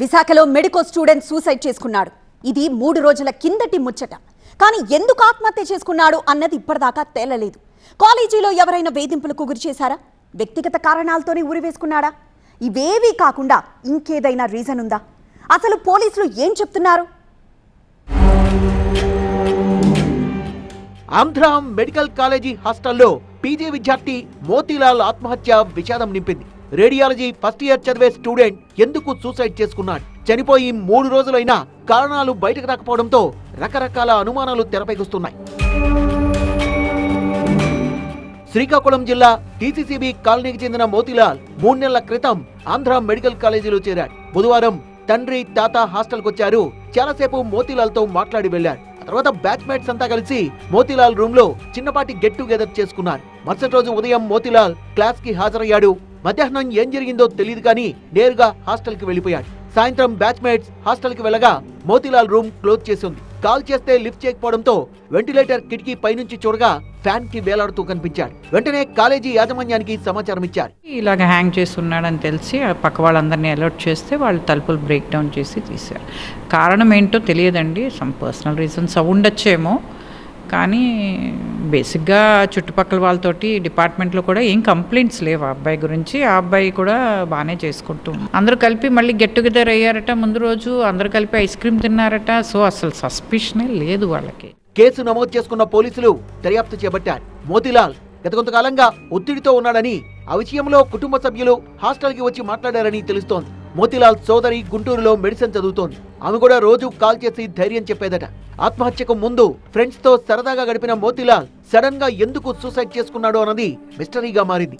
విశాఖలో medico student suicide చేసుకున్నాడు. ఇది మూడు రోజుల కిందటి ముచ్చట. కానీ ఎందుకు ఆత్మహత్య చేసుకున్నాడు అన్నది ఇప్పటిదాకా తేలలేదు. కాలేజీలో ఎవరైనా వేధింపులకు గురి చేశారా? వ్యక్తిగత కారణాలతోనే ఉరివేసుకున్నాడా ఇవేవీ కాకుండా ఇంకేదైనా రీజన్ ఉందా? అసలు పోలీసులు ఏం చెప్తున్నారు? ఆంధ్రాం మెడికల్ కాలేజీ హాస్టల్లో పీజీ విద్యార్థి మోతీలాల్ ఆత్మహత్య విషాదం నింపింది. రేడియాలజీ ఫస్ట్ ఇయర్ చదివే స్టూడెంట్ ఎందుకు సూసైడ్ చేసుకున్నాడు? చనిపోయి మూడు రోజులైనా కారణాలు బయటకు రాకపోవడంతో రకరకాల అనుమానాలు తెరపైకొస్తున్నాయి. శ్రీకాకుళం జిల్లా టీసీసీబీ కాలనీకి చెందిన మోతిలాల్ మూడు నెలల క్రితం ఆంధ్ర మెడికల్ కాలేజీలో చేరాడు. బుధవారం తండ్రి తాత హాస్టల్కి వచ్చారు. చాలాసేపు మోతిలాల్తో మాట్లాడి వెళ్ళారు తర్వాత బ్యాచ్ మేట్స్ అంతా కలిసి మోతిలాల్ రూమ్లో చిన్నపాటి గెట్ టుగెదర్ చేసుకున్నారు. మరుసటి రోజు ఉదయం మోతిలాల్ క్లాస్కి హాజరయ్యాడు. మధ్యాహ్నం ఏం జరిగిందో తెలియదు కానీ నేరుగా హాస్టల్కి వెళ్ళిపోయాడు సాయంత్రం బ్యాచ్ మేట్స్ హాస్టల్కి వెళ్ళగా మోతీలాల్ రూమ్ క్లోజ్ చేసి ఉంది కాల్ చేస్తే లిఫ్ట్ చేయకపోవడంతో వెంటిలేటర్ కిటికీ పైనుంచి చూడగా ఫ్యాన్కి వేలాడుతూ కనిపించాడు. వెంటనే కాలేజీ యాజమాన్యానికి సమాచారం ఇచ్చారు. ఇలాగ హ్యాంగ్ చేస్తున్నాడని తెలిసి ఆ పక్క వాళ్ళందరినీ అలర్ట్ చేస్తే వాళ్ళు తలుపులు బ్రేక్ డౌన్ చేసి తీశారు. కారణం ఏంటో తెలియదండి. సమ్ పర్సనల్ రీజన్స్ ఉండొచ్చేమో. కానీ బేసిక్గా చుట్టుపక్కల వాళ్ళతోటి డిపార్ట్మెంట్లో కూడా ఏం కంప్లైంట్స్ లేవు. ఆ అబ్బాయి గురించి ఆ అబ్బాయి కూడా బాగానే చేసుకుంటూ అందరూ కలిపి మళ్ళీ గెట్ టుగెదర్ అయ్యారట ముందు రోజు అందరూ కలిపి ఐస్ క్రీమ్ తిన్నారట. సో అసలు సస్పిషనే లేదు వాళ్ళకి. కేసు నమోదు చేసుకున్న పోలీసులు దర్యాప్తు చేపట్టారు. మోతీలాల్ గత కొంతకాలంగా ఒత్తిడితో ఉన్నాడని ఆ విషయంలో కుటుంబ సభ్యులు హాస్టల్కి వచ్చి మాట్లాడారని తెలుస్తోంది. మోతిలాల్ సోదరి గుంటూరులో మెడిసిన్ చదువుతోంది. ఆమె కూడా రోజు కాల్ చేసి ధైర్యం చెప్పేదట. ఆత్మహత్యకు ముందు ఫ్రెండ్స్తో సరదాగా గడిపిన మోతిలాల్ సడన్గా ఎందుకు సూసైడ్ చేసుకున్నాడో అన్నది మిస్టరీగా మారింది.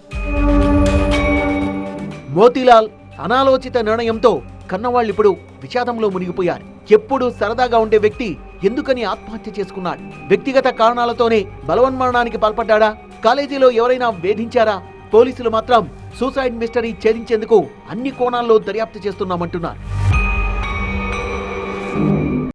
మోతీలాల్ అనాలోచిత నిర్ణయంతో కన్నవాళ్ళు ఇప్పుడు విషాదంలో మునిగిపోయారు. ఎప్పుడు సరదాగా ఉండే వ్యక్తి ఎందుకని ఆత్మహత్య చేసుకున్నాడు? వ్యక్తిగత కారణాలతోనే బలవన్మరణానికి పాల్పడ్డా కాలేజీలో ఎవరైనా వేధించారా? పోలీసులు మాత్రం సూసైడ్ మిస్టరీ ఛేదించేందుకు అన్ని కోణాల్లో దర్యాప్తు చేస్తున్నామంటున్నారు.